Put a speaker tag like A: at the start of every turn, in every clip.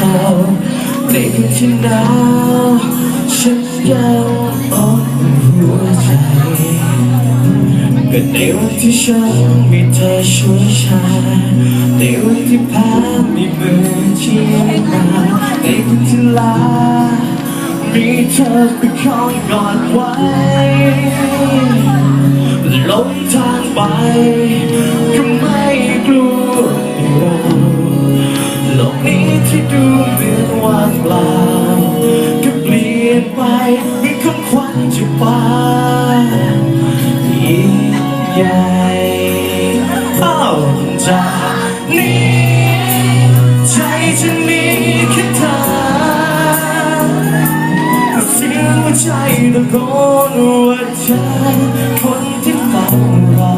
A: เท่าในคืนที่หนาวฉันยังอบหัวใจก็ในวันที่ฉันมีเธอช่วยฉันในวันที่พ้มีมือที่มาในวันที่ลามีเธอไปคอยกอดไว้ลงทางไป ดูเหมือนว่างเปล่าก็เปลี่ยนไปเป็นคำควันจากฟ้ายิ่งใหญ่อ้าวจากนี้ใจจะมีแค่เธอเสียงหัวใจตะโกนว่าเธอคนที่เฝ้ารอ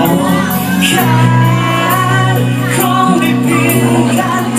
A: ออ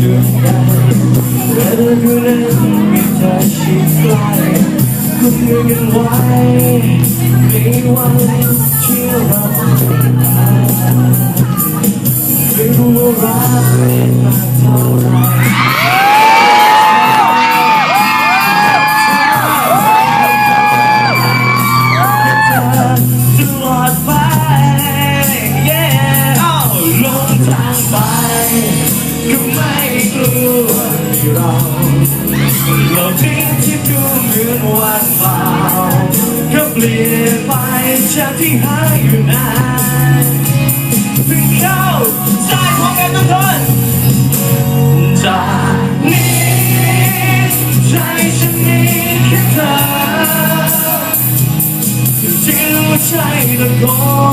A: ธอคนนี้มาแม้หนทางที่ไกล ไปจากที่หายอยู่นานถึงเข้าใจพร้อมกันทุกคนจากนี้ใจฉันมีแค่เธอที่หัวใจตะโก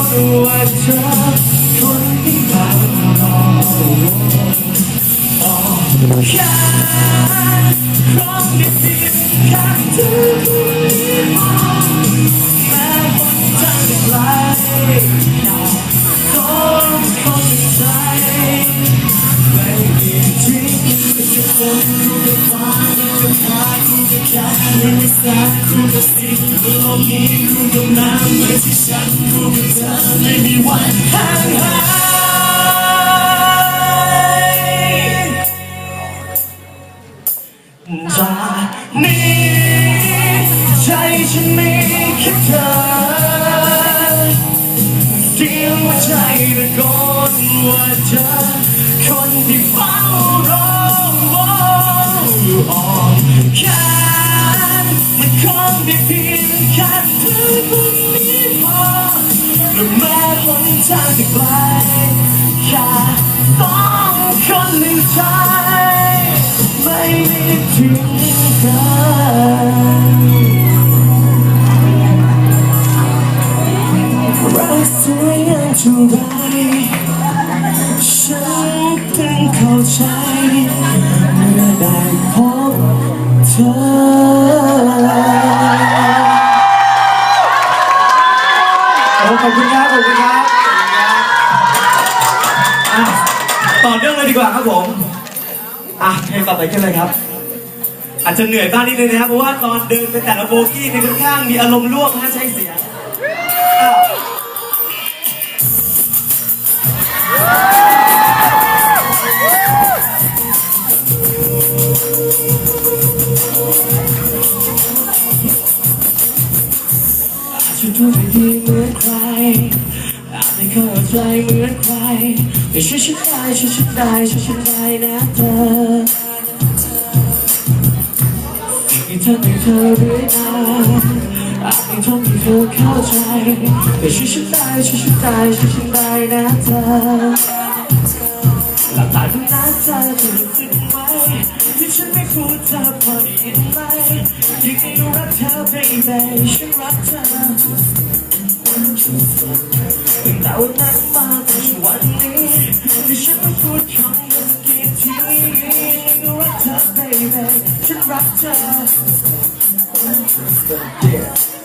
A: นว่าเธอคนที่เฝ้ารอออกแขนครองได้เพียง รักคุณจะสิ่งโลกนี้คุณกับน้ำไม่ใช่ฉันคุณกับเธอไม่มีวันห่างหายจากนี้ใจฉันมีแค่เธอเสียงหัวใจตะโกนว่าเธอคนที่เฝ้ารอออกแข ทางจะไกลแค่ต้องคนหนึ่งใจไม่มีทิ้งกันรักสวยงามเท่าไรฉันเพิ่งเข้าใจเมื่อได้พบเธอ
B: ขอบคุณครับขอบคุณครับ ดีกว่าครับผมอะเพลงต่อไปขึ้นเลยครับ อาจจะเหนื่อยบ้างนิดนึงนะครับเพราะว่าตอนเดินไปแต่ละโบกี้ในค่อนข้างมีอารมณ์ร่วมนะใช้เสียงอ้าว
A: ฉันดูไม่ดี เหมือนใครอาจไม่เข้าใจเหมือนใครแต่ช่วยฉันได้ช่วยฉันได้ช่วยฉันได้นะเธอที่เธอไม่เธอเรื่อยมาอาจไม่ทำให้เธอเข้าใจแต่ช่วยฉันได้ช่วยฉันได้ช่วยฉันได้นะเธอหลับตาดูนะเธอจะรู้สึกไหมที่ฉันไม่พูดเธอพอได้ยินไหมยิ่งรักเธอ baby ฉันรักเธอ ตั้งแต่วันนั้นมาถึงวันนี้ที่ฉันต้องพูดคำนั้นกี่ทีรักเธอ baby ฉันรักเธอ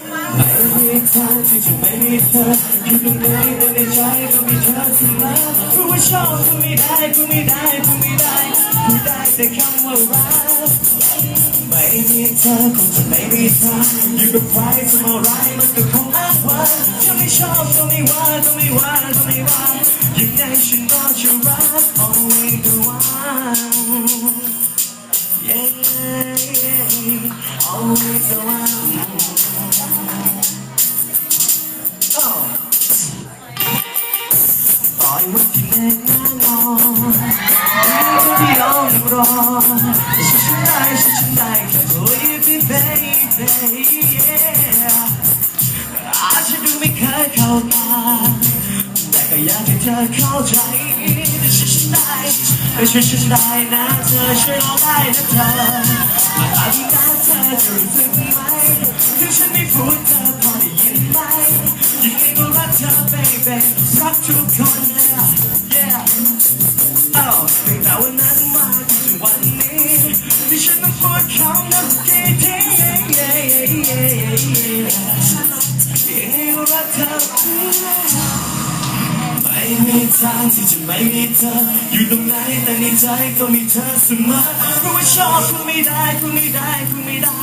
A: ไม่มีทางที่จะไม่มีเธออยู่ตรงไหนแต่ในใจก็มีเธอเสมอราะว่าชอบก็ไม่ได้ก็ไม่ได้ก็ไม่ได้พูดได้แต่คำว่ารักไม่มีเธอคงจะไม่มีทางอยู่กับใครจะมาไรมันก็คงอ้างว่าจะ ไม่ชอบก็ไม่ว่าก็ไม่ว่าก็ไม่ว่ายังไงฉันก็จะรัก always the one yeah always the one ต่อยวันที่แน่นนอนที่ลองรอฉันได้ฉันได้แค่ baby baby yeah เข้าตาแต่ก็อยากให้เธอเข้าใจแต่ฉันได้แต่ช่วยฉันได้นะเธอช่วยเราได้นะเธอมาตาดีนะเธอจะรู้สึกไหมถึงฉันไม่พูดเธอพอได้ยินไหมยังไงก็รักเธอ baby รักทุกคนเลย yeah อ้าวตั้งแต่วันนั้นมาจนถึงวันนี้ที่ฉันต้องพูดคำนั้นกี่ ม่มีทางที่จะไม่มีเธอ อยู่ตรงไหนแต่ในใจก็มีเธอเสมอราะว่าชอบก็ไม่ได้ก็ไม่ได้ก็ไม่ได้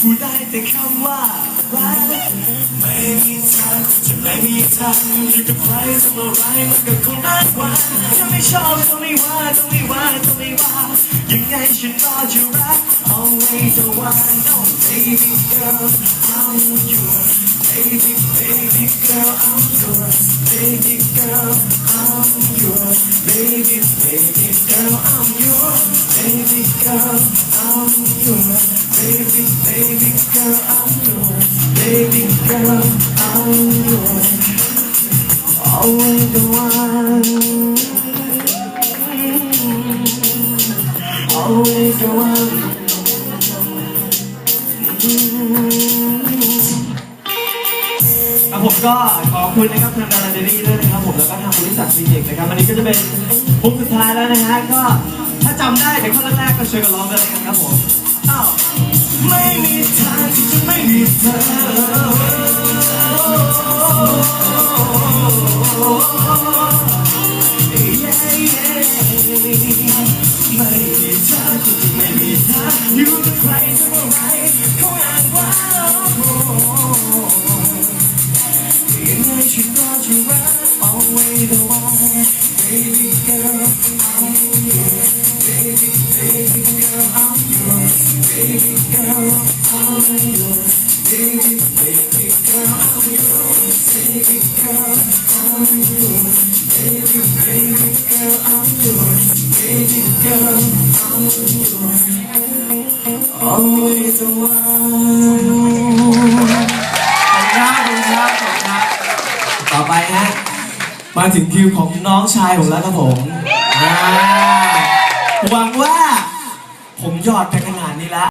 A: พูดได้แต่คำว่ารักไม่มีทางที่จะไม่มีทางอยู่กับใครสักเมื่อไรมันก็คงน่าหวานถ้าไม่ชอบก็ไม่ว่าก็ไม่ว่าก็ไม่ว่ายังไงฉันก็จะรัก always the one no baby girl I'm you Baby, baby girl, I'm yours. Baby girl, I'm yours. Baby, baby girl, I'm yours. Baby girl, I'm yours. Baby, baby girl, I'm yours. Baby girl, I'm yours. Always the one. Always the one.
B: Mm -hmm. ผมก็ขอบคุณนะครับทางดาราเดลี่ด้วยนะครับผมแล้วก็ทางบริษัทซีเด็กนะครับวันนี้ก็จะเป็นมุกสุดท้ายแล้วนะฮะก็ถ้าจำได้เดี๋ยวข้อแรกๆก็ช่วยกันร้องกันเลยกันครับผมอ้าว
A: ไม่มีทางที่จะไม่มีเธอไม่มีเธอคงจะไม่มีทางอยู่กับใครจะเมื่อไรเขาอ้างว่ายัง always the one. Baby girl, I'm yours. Baby, baby girl, I'm yours. Baby girl, I'm yours. Baby, baby girl, I'm yours. Baby girl, I'm yours. Always the one.
B: มาถึงคิวของน้องชายผมแล้วครับผมอ่าหวังว่า ผมยอดไปขนาด